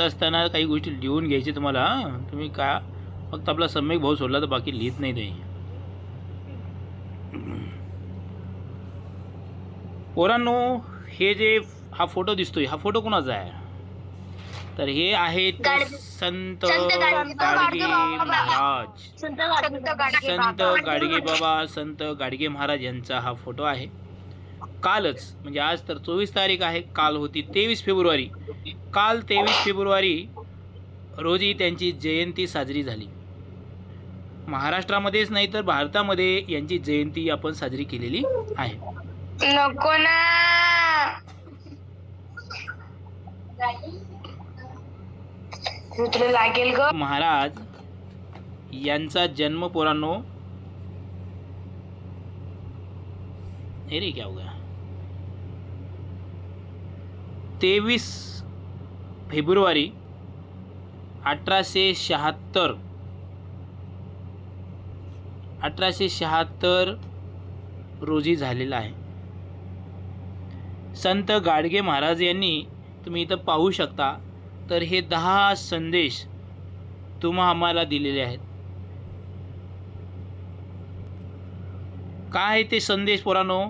असताना काही गोष्टी लिहून घ्यायची तुम्हाला. तुम्ही का फक्त आपला सम्यक भाऊ सोडला तर बाकी लिहित नाही ते. पोरांनो हे जे हा फोटो दिसतोय हा फोटो कोणाचा आहे? तर हे आहेत संत गाडगे-. महाराज. संत गाडगे बाबा संत गाडगे महाराज यांचा हा फोटो आहे. कालच म्हणजे आज तर चोवीस तारीख आहे काल होती तेवीस फेब्रुवारी. काल तेवीस फेब्रुवारी रोजी त्यांची जयंती साजरी झाली. महाराष्ट्रामध्येच नाही तर भारतामध्ये यांची जयंती आपण साजरी केलेली आहे. नको ना! लागेल ग. महाराज यांचा जन्म पोरांनो अरे क्या हो गया? तेवीस फेब्रुवारी अठराशे शहात्तर अठराशे शहात्तर रोजी झालेला आहे. संत गाडगे महाराज यांनी तुम्ही इथं पाहू शकता तर हे दहा संदेश तुम्हा आम्हाला दिलेले आहेत. काय ते संदेश पोरानो?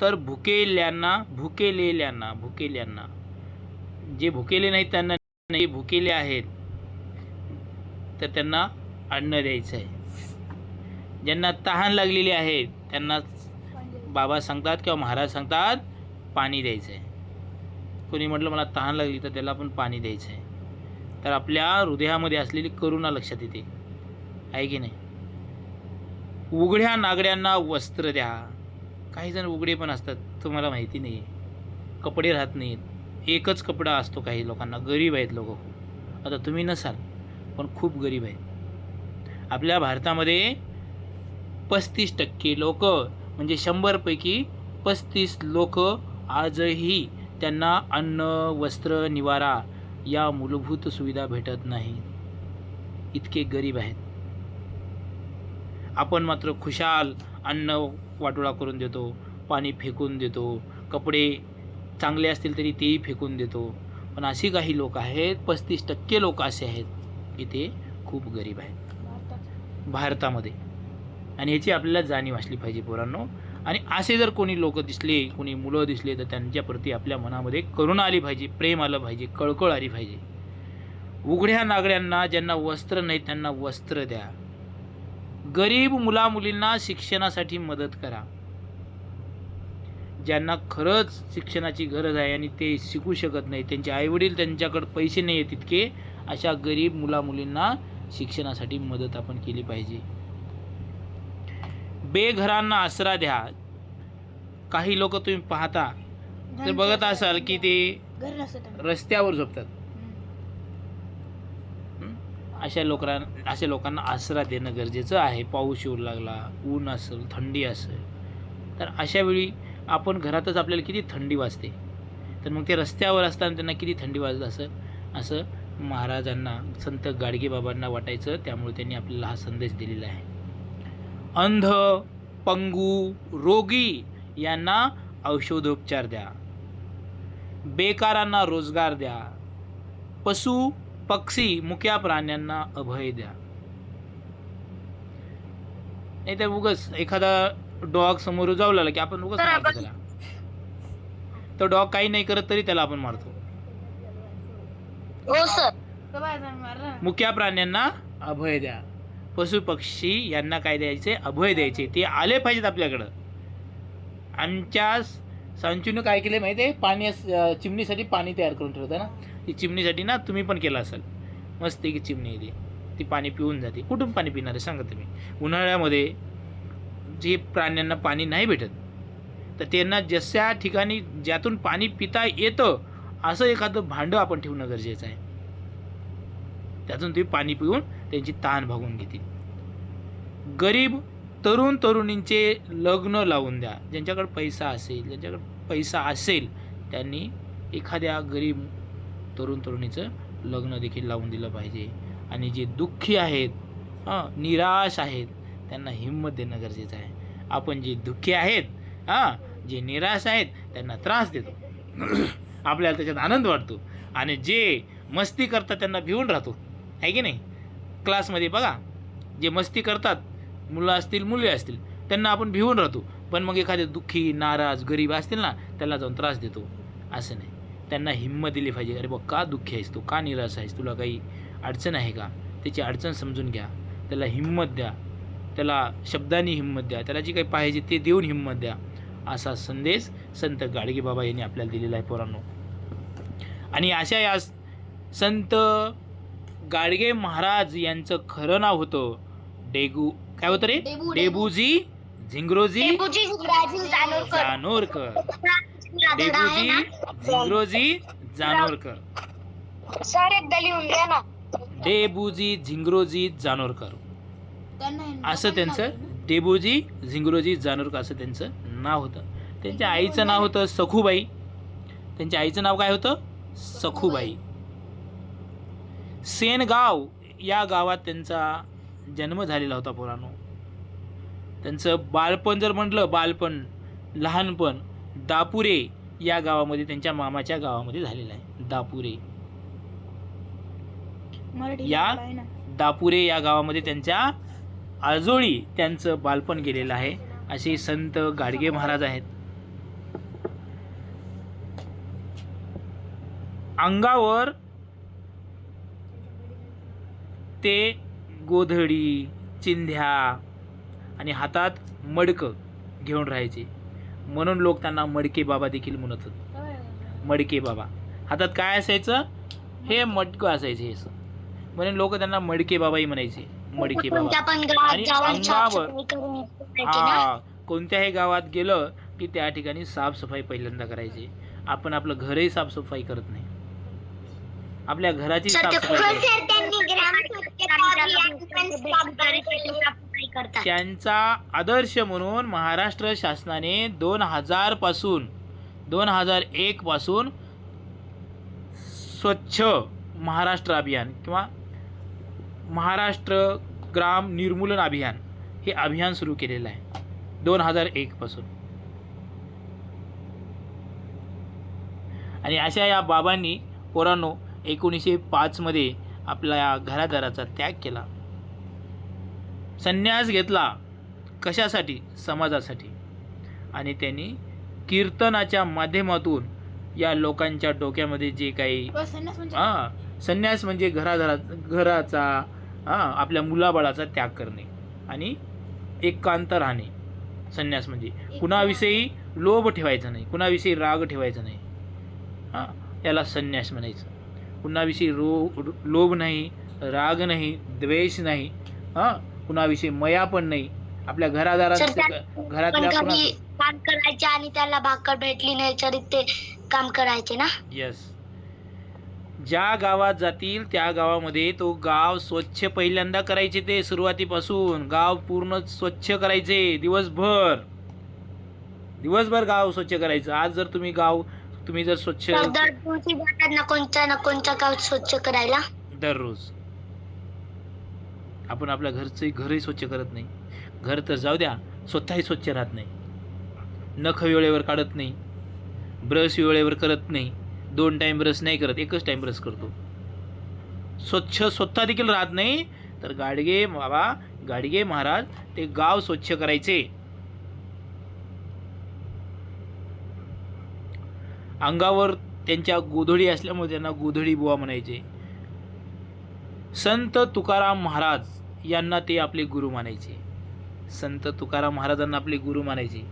तर भुकेल्यांना भुकेलेल्यांना भुकेल्यांना. जे भुकेले नाहीत त्यांना नाही भुकेले आहेत तर त्यांना अन्न द्यायचं आहे. ज्यांना तहान लागलेली आहे त्यांना बाबा सांगतात किंवा महाराज सांगतात पाणी द्यायचं आहे कोणी म्हटलं मला तहान लागली तर त्याला पण पाणी द्यायचं आहे तर आपल्या हृदयामध्ये असलेली करुणा लक्षात येते. आहे की नाही? उघड्या नागड्यांना वस्त्र द्या. काही जण उघडे पण असतात तुम्हाला माहिती नाही. आहे कपडे राहत नाहीत. एकच कपडा असतो काही लोकांना. गरीब आहेत लोक आता तुम्ही नसाल पण खूप गरीब आहेत. आपल्या भारतामध्ये पस्तीस टक्के लोक म्हणजे शंभरपैकी पस्तीस लोक आजही त्यांना अन्न वस्त्र निवारा या मूलभूत सुविधा भेटत नाही इतके गरीब आहेत. आपण मात्र खुशाल अन्न वाटोळा करून देतो पाणी फेकून देतो कपडे चांगले असतील तरी तेही फेकून देतो. पण अशी काही लोक आहेत पस्तीस टक्के लोक असे आहेत की ते खूप गरीब आहेत. भारतामध्ये. आणि याची आपल्याला जाणीव असली पाहिजे पोरांनो. आणि असे जर कोणी लोक दिसले कोणी मुलं दिसले तर त्यांच्याप्रती आपल्या मनामध्ये करुणा आली पाहिजे प्रेम आलं पाहिजे कळकळ आली पाहिजे. उघड्या नागड्यांना ज्यांना वस्त्र नाही त्यांना वस्त्र द्या. गरीब मुला मुलींना शिक्षणासाठी मदत करा. ज्यांना खरंच शिक्षणाची गरज आहे आणि ते शिकू शकत नाही त्यांचे आईवडील त्यांच्याकडे पैसे नाही आहेत तितके अशा गरीब मुला मुलींना शिक्षणासाठी मदत आपण केली पाहिजे. बेघरांना आसरा द्या. काही लोक तुम्ही पाहता तर बघत असाल की ते रस्त्यावर झोपतात? अशा लोकांना अशा लोकांना आसरा देणं गरजेचं आहे. पाऊस येऊ लागला ऊन असेल थंडी असेल तर अशा वेळी आपण घरातच आपल्याला किती थंडी वाजते? तर मग ते रस्त्यावर असताना त्यांना किती थंडी वाजत असेल? असं महाराजांना संत गाडगेबाबांना वाटायचं. त्यामुळे त्यांनी आपल्याला हा संदेश दिलेला आहे. अंध पंगू रोगी यांना औषधोपचार द्या. बेकारांना रोजगार द्या. पशु पक्षी मुक्या प्राण्यांना अभय द्या. नाही तर उगच एखादा डॉग समोर जाऊ लागला की आपण उगच मारतो त्याला. तो डॉग काही नाही करत तरी त्याला आपण मारतो. हो मुक्या प्राण्यांना अभय द्या. पशु पक्षी यांना काय द्यायचे? अभय द्यायचे. ते आले पाहिजेत आपल्याकडं. आमच्या संचूनं काय केलं माहिती आहे पाणी चिमणीसाठी पाणी तयार करून ठेवतं ना? ती चिमणीसाठी ना तुम्ही पण केला असेल. मस्त की चिमणी येते ती. पाणी पिऊन जाते. कुठून पाणी पिणार आहे? सांगा तुम्ही. उन्हाळ्यामध्ये जे प्राण्यांना पाणी नाही भेटत तर त्यांना जशा ठिकाणी ज्यातून पाणी पिता येतं असं एखादं भांडं आपण ठेवणं गरजेचं आहे. त्यातून तुम्ही पाणी पिऊन त्यांची ताण भागून घेतील गरीब तरुण तरुणींचे लग्न लावून द्या. ज्यांच्याकडे पैसा असेल ज्यांच्याकडे पैसा असेल त्यांनी एखाद्या गरीब तरुण तरुणीचं लग्न देखील लावून दिलं पाहिजे. आणि जे दुःखी आहेत हां निराश आहेत त्यांना हिंमत देणं गरजेचं आहे. आपण जे दुःखी आहेत हां जे निराश आहेत त्यांना त्रास देतो. आपल्याला त्याच्यात आनंद वाटतो. आणि जे मस्ती करतात त्यांना भिवून राहतो. आहे की नाही? क्लासमध्ये बघा जे मस्ती करतात मुलं असतील मुले असतील त्यांना आपण भिवून राहतो. पण मग एखादे दुःखी नाराज गरीब असतील ना त्याला जाऊन त्रास देतो. असं नाही. त्यांना हिंमत दिली पाहिजे. अरे बघ का दुःखी आहेस तू? का निराश आहेस? तुला काही अडचण आहे का? त्याची अडचण समजून घ्या. त्याला हिंमत द्या. त्याला शब्दांनी हिंमत द्या. त्याला जे काही पाहिजे ते देऊन हिंमत द्या. असा संदेश संत गाडगे बाबा यांनी आपल्याला दिलेला आहे पोरांनो. आणि अशा या संत गाडगे महाराज यांचं खरं नाव होतं डेगू काय होतं रे? डेबू- डेबूजी झिंग्रोजी जानोरकर. डेबूजी? झिंग्रोजी जानोरकर सर एकदा लिहून द्या ना. डेबूजी झिंग्रोजी जानोरकर असं त्यांचं डेबूजी झिंग्रोजी जानोरकर असं त्यांचं नाव होतं. त्यांच्या आईचं नाव होतं सखूबाई. त्यांच्या आईचं नाव काय होतं? सखूबाई. सेनगाव या गावात त्यांचा जन्म झालेला होता पोरानो. त्यांचं बालपण जर म्हटलं बालपण लहानपण दापुरे या गावामध्ये त्यांच्या मामाच्या गावामध्ये झालेलं आहे. दापुरे. या दापुरे या गावामध्ये त्यांच्या आजोळी त्यांचं बालपण गेलेलं आहे. असे संत गाडगे महाराज आहेत. अंगावर ते गोधडी चिंध्या आणि हातात मडकं घेऊन राहायचे. म्हणून लोक त्यांना मडके बाबा देखील म्हणत होते. मडके बाबा. हातात काय असायचं? हे मडकं असायचे हे. म्हणून लोक त्यांना मडके बाबाही म्हणायचे. मडके कोणत्या बाबा. पण गावात आणि जाऊन अंगावर- हा कोणत्याही गावात गेलं की त्या ठिकाणी साफसफाई पहिल्यांदा करायची. आपण आपलं घरही साफसफाई करत नाही. आपल्या घराची साफसफाई. त्यांचा आदर्श म्हणून महाराष्ट्र शासनाने दोन हजारपासून दोन हजार एक पासून स्वच्छ महाराष्ट्र अभियान किंवा महाराष्ट्र ग्राम निर्मूलन अभियान हे अभियान सुरू केलेलं आहे दोन हजार एक पासून. आणि अशा या बाबांनी पोरांनो एकोणीसशे पाचमध्ये आपल्या घरादाराचा त्याग केला. संन्यास घेतला. कशासाठी? समाजासाठी. आणि त्यांनी कीर्तनाच्या माध्यमातून या लोकांच्या डोक्यामध्ये जे काही हा संन्यास म्हणजे घराघरा घराचा हा आपल्या मुलाबाळाचा त्याग करणे आणि एकांत राहणे. संन्यास म्हणजे कुणाविषयी लोभ ठेवायचा नाही कुणाविषयी राग ठेवायचा नाही. हां याला संन्यास म्हणायचं. कुणाविषयी रो लोभ नाही राग नाही द्वेष नाही हां कुणाविषयी मया पण नाही. आपल्या घरादारांचं सर, घ- घरातल्या पण कुणा कधी काम करायचे आणि त्याला भाकर भेटली नाही तरी ते काम करायचे ना? येस ज्या गावात जातील त्या गावामध्ये तो गाव स्वच्छ पहिल्यांदा करायचे ते सुरुवातीपासून. गाव पूर्ण स्वच्छ करायचे दिवसभर. दिवसभर गाव स्वच्छ करायचं. आज जर तुम्ही गाव तुम्ही जर स्वच्छ ना कोणत्या ना कोणत्या गाव स्वच्छ करायला? दररोज. आपण आपल्या घरचंही घरही स्वच्छ करत नाही. घर तर जाऊ द्या स्वतःही स्वच्छ राहत नाही. नख वेळेवर काढत नाही. ब्रश वेळेवर करत नाही. दोन टाईम ब्रश नाही करत एकच टाईम ब्रश करतो. स्वच्छ स्वतः देखील राहत नाही. तर गाडगे बाबा गाडगे महाराज ते गाव स्वच्छ करायचे. अंगावर त्यांच्या गोधडी असल्यामुळे त्यांना गोधडी बुवा म्हणायचे. संत तुकाराम महाराज यांना ते आपले गुरु मानायचे. संत तुकाराम महाराजांना आपले गुरु मानायचे.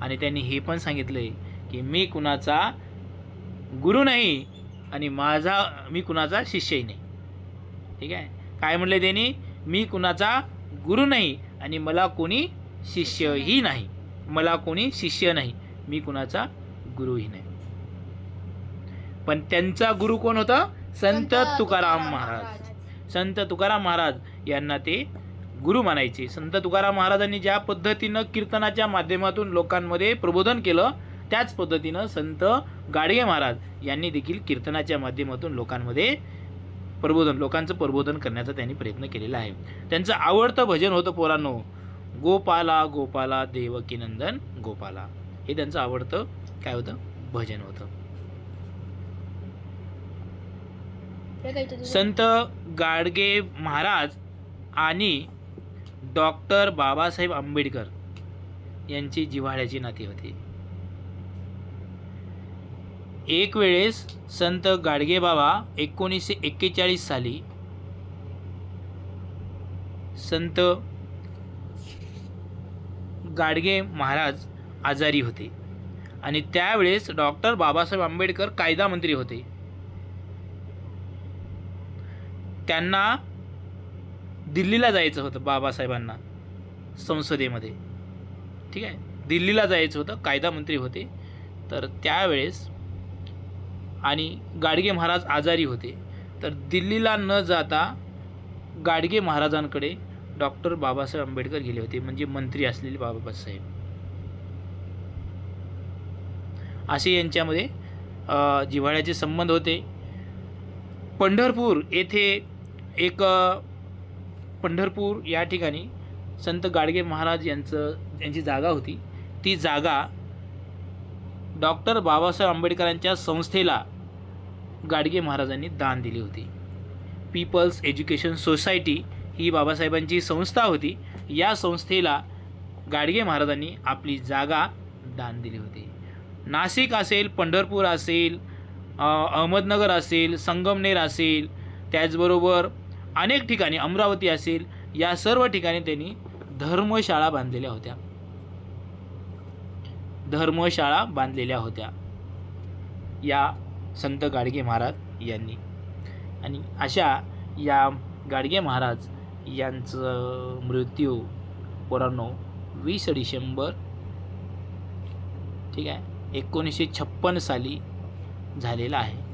आणि त्यांनी हे पण सांगितलंय की मी कुणाचा गुरु नाही आणि माझा मी कुणाचा शिष्यही नाही. ठीक आहे? काय म्हणले त्यांनी? मी कुणाचा गुरु नाही आणि मला कोणी शिष्यही नाही. मला कोणी शिष्य नाही. मी कुणाचा गुरुही नाही. पण त्यांचा गुरु कोण होता? संत तुकाराम महाराज. संत तुकाराम महाराज यांना ते गुरु मानायचे संत तुकाराम महाराजांनी ज्या पद्धतीनं कीर्तनाच्या माध्यमातून लोकांमध्ये प्रबोधन केलं त्याच पद्धतीनं संत गाडगे महाराज यांनी देखील कीर्तनाच्या माध्यमातून लोकांमध्ये प्रबोधन लोकांचं प्रबोधन करण्याचा त्यांनी प्रयत्न केलेला आहे. त्यांचं आवडतं भजन होतं पोरांनो गोपाला गोपाला देवकीनंदन गोपाला. हे त्यांचं आवडतं काय होतं? भजन होतं. संत गाडगे महाराज आणि डॉक्टर बाबासाहेब आंबेडकर यांची जिव्हाळ्याची नाती होती. एक वेळेस संत गाडगे बाबा एकोणीसशे एक्केचाळीस साली संत गाडगे महाराज आजारी होते आणि त्यावेळेस डॉक्टर बाबासाहेब आंबेडकर कायदा मंत्री होते. त्यांना दिल्लीला जायचं होतं बाबासाहेबांना संसदेमध्ये. ठीक आहे? दिल्लीला जायचं होतं कायदा मंत्री होते. तर त्यावेळेस आणि गाडगे महाराज आजारी होते. तर दिल्लीला न जाता गाडगे महाराजांकडे डॉक्टर बाबासाहेब आंबेडकर गेले होते म्हणजे मंत्री असलेले बाबासाहेब. असे यांच्यामध्ये जिव्हाळ्याचे संबंध होते. पंढरपूर येथे एक पंढरपूर या ठिकाणी संत गाडगे महाराज यांचं यांची जागा होती. ती जागा डॉक्टर बाबासाहेब आंबेडकरांच्या संस्थेला गाडगे महाराजांनी दान दिली होती. पीपल्स एज्युकेशन सोसायटी ही बाबासाहेबांची संस्था होती. या संस्थेला गाडगे महाराजांनी आपली जागा दान दिली होती. नाशिक असेल पंढरपूर असेल अहमदनगर असेल संगमनेर असेल त्याचबरोबर अनेक ठिकाणी अमरावती असेल या सर्व ठिकाणी त्यांनी धर्मशाळा बांधलेल्या होत्या. धर्मशाळा बांधलेल्या होत्या. या संत गाडगे महाराज यांनी. आणि अशा या गाडगे महाराज यांचं मृत्यू पोरांनो वीस डिसेंबर ठीक आहे एकोणीसशे छप्पन साली झालेला आहे.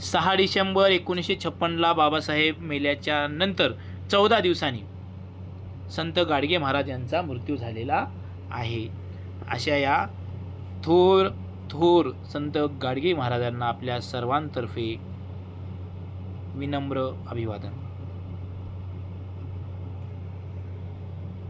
सहा डिसेंबर एकोणीसशे छप्पनला बाबासाहेब मेल्याच्या नंतर चौदा दिवसांनी संत गाडगे महाराज यांचा मृत्यू झालेला आहे. अशा या थोर थोर संत गाडगे महाराजांना आपल्या सर्वांतर्फे विनम्र अभिवादन.